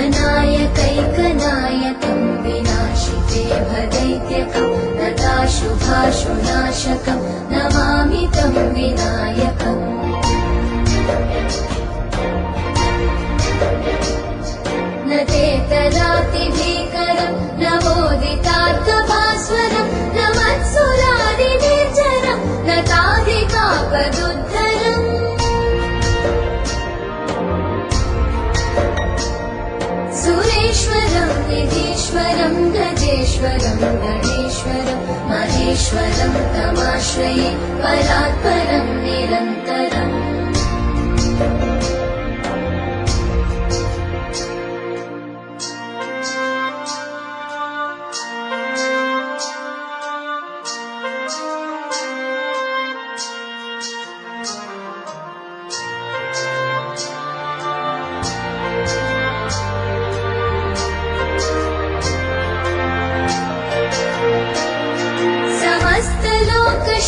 अनायकैकनायकम् विनाशिते भदैत्यकम्। तथा शुभाशुनाशकम्। नमामि तं विनायकम् सुरेश्वरम् निधीश्वरम् गजेश्वरम् गणेश्वरम् महेश्वरम् तमाश्रये परात्परम् निरन्तरम्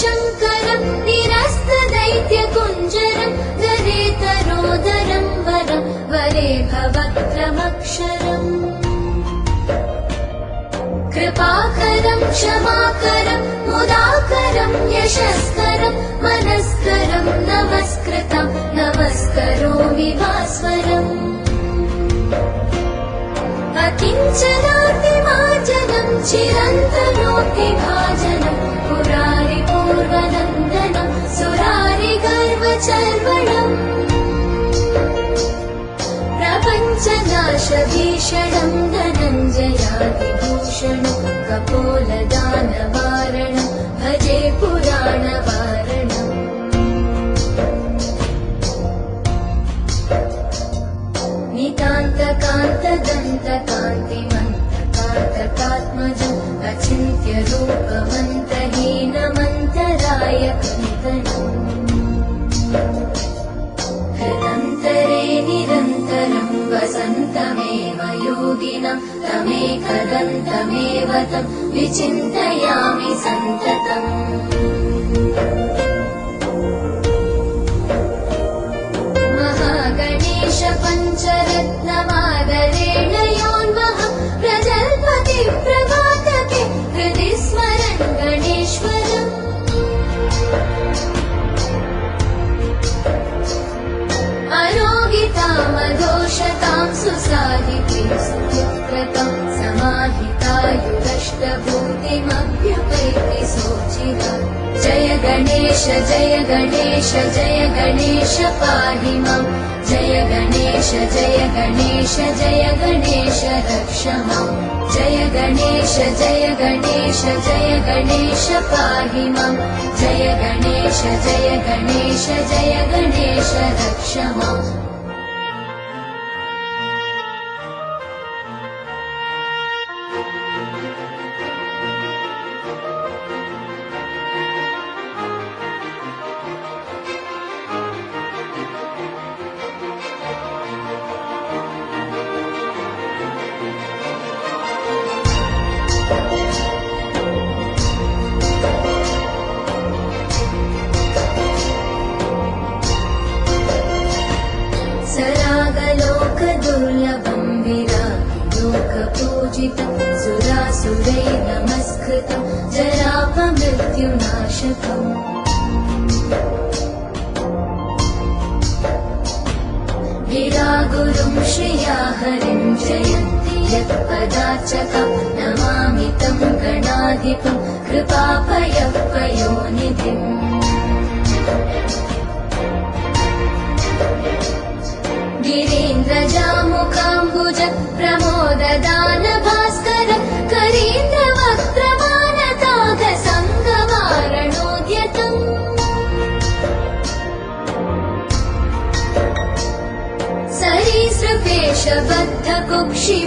समस्तलोकशङ्करम् निरस्तदैत्यकुञ्जरम् दरेतरोदरम् वरम् वरे भवक्रमक्षरम्। कृपाकरम् क्षमाकरम् मुदाकरम् यशस्करम् मनस्करम् नमस्कृतम् नमस्करोमि भास्वरम्। अकिञ्चनातिमार्जनम् चिरन्तनोऽतिभाजनम् धनञ्जयादिभूषणम् कपोलदानवारणम् तमेकदन्तमेव तं विचिन्तयामि सन्ततम्। महागणेश पञ्चरत्नमादरेण जय गणेश जय गणेश जय गणेश पाहि माम् जय गणेश जय गणेश जय गणेश रक्ष माम् जय गणेश जय गणेश जय गणेश पाहि माम् जय गणेश जय गणेश जय गणेश रक्ष माम् सरागलोकदुर्लभम् विरागिलोकपूजितम् सुरासुरै नमस्कृतम् जरापमृत्युनाशकम्। गिरागुरुम् श्रिया हरिम् जयन्ति यत्पदाचकम् नमामि तं गणाधिपम् कृपापयपयोनिधिम् प्रमोददान भास्कर करीन्द्रवक्त्रमानताघ सङ्गवारणोद्यतम्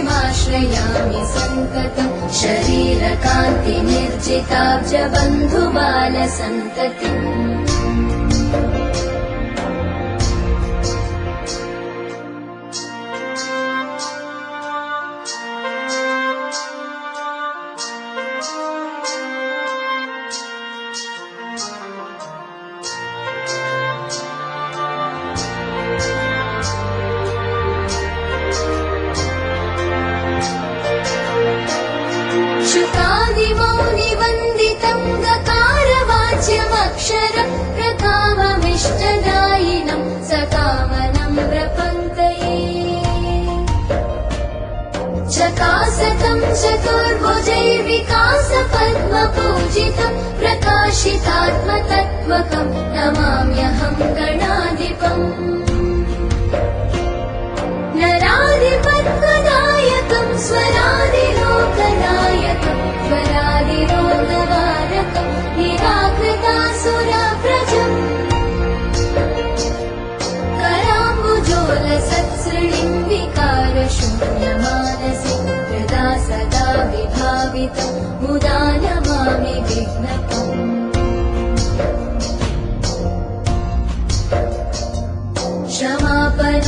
सरीसृपेशबद्धकुक्षिमाश्रयामि सङ्कटम् शरीरकान्तिनिर्जिताब्जबन्धुबालसन्ततिम् प्रकाममिष्ट नायिनम् सकामनम् प्रपङ्क्तये चकासकम् चतुर्भुजैर्विकास पद्मपूजितम् प्रकाशितात्मतत्त्वकम् नमाम्यहम् गणाधिपम्।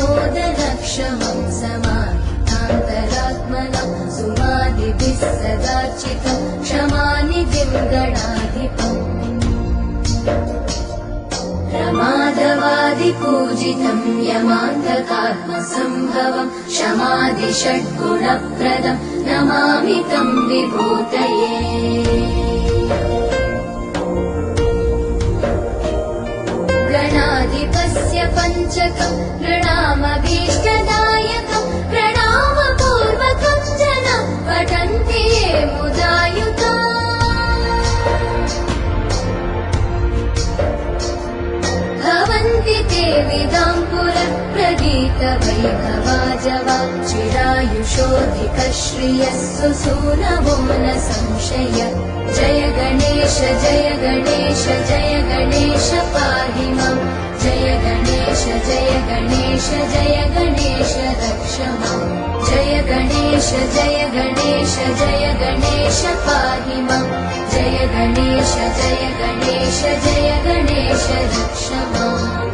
क्षमापनोदनक्षमम् समाहितान्तरात्मनम् सुमादिभिः सदार्चितम् प्रमादवादिपूजितम् यमान्तकात्मसम्भवम् क्षमादिषड्गुणप्रदम् नमामि तम् विभूतये। गणाधिपस्य पञ्चकम् भवन्ति ते विदाम्पुर प्रदीत वैभवाजवा चिरायुषोऽधिकश्रियः सुसूनवो न संशय। जय गणेश जय गणेश जय गणेश पाहि माम्। जय गणेश जय गणेश जय गणेश रक्ष माम्। जय गणेश जय गणेश जय गणेश पाहि माम्। जय गणेश जय गणेश जय गणेश रक्ष जय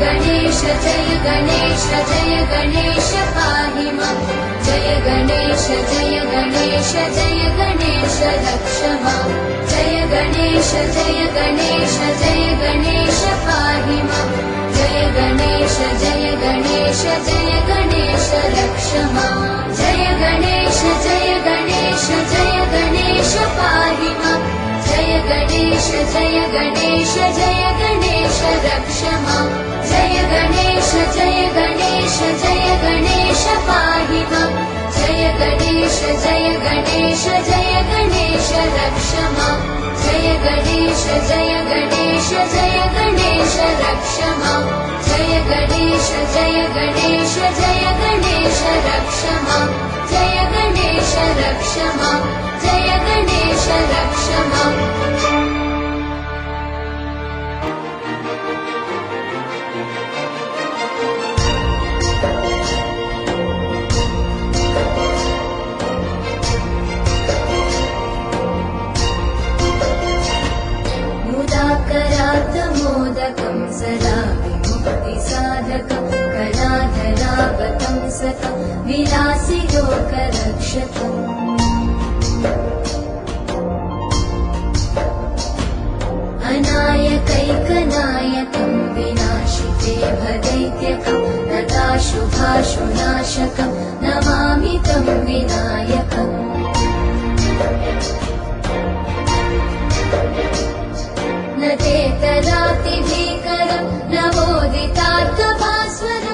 गणेश जय गणेश जय गणेश पाहि माम् जय गणेश जय गणेश जय गणेश रक्ष माम् जय गणेश जय गणेश जय गणेश पाहि माम् जय गणेश जय गणेश जय गणेश रक्ष माम् जय गणेश जय गणेश जय गणेश पाहि माम् जय गणेश जय गणेश जय गणेश रक्ष माम् गणेश जय गणेश जय गणेश रक्ष माम् जय गणेश जय गणेश जय गणेश रक्ष माम् जय गणेश जय गणेश जय गणेश रक्ष माम् जय गणेश रक्ष माम् जय गणेश रक्ष माम् अनायकैकनायकम् विनाशिते भदैत्यकम् नताशुभाशुनाशकम् नमामि तम् विनायकम्। न ते तराति भीकरम् नवोदितार्थभास्वरम्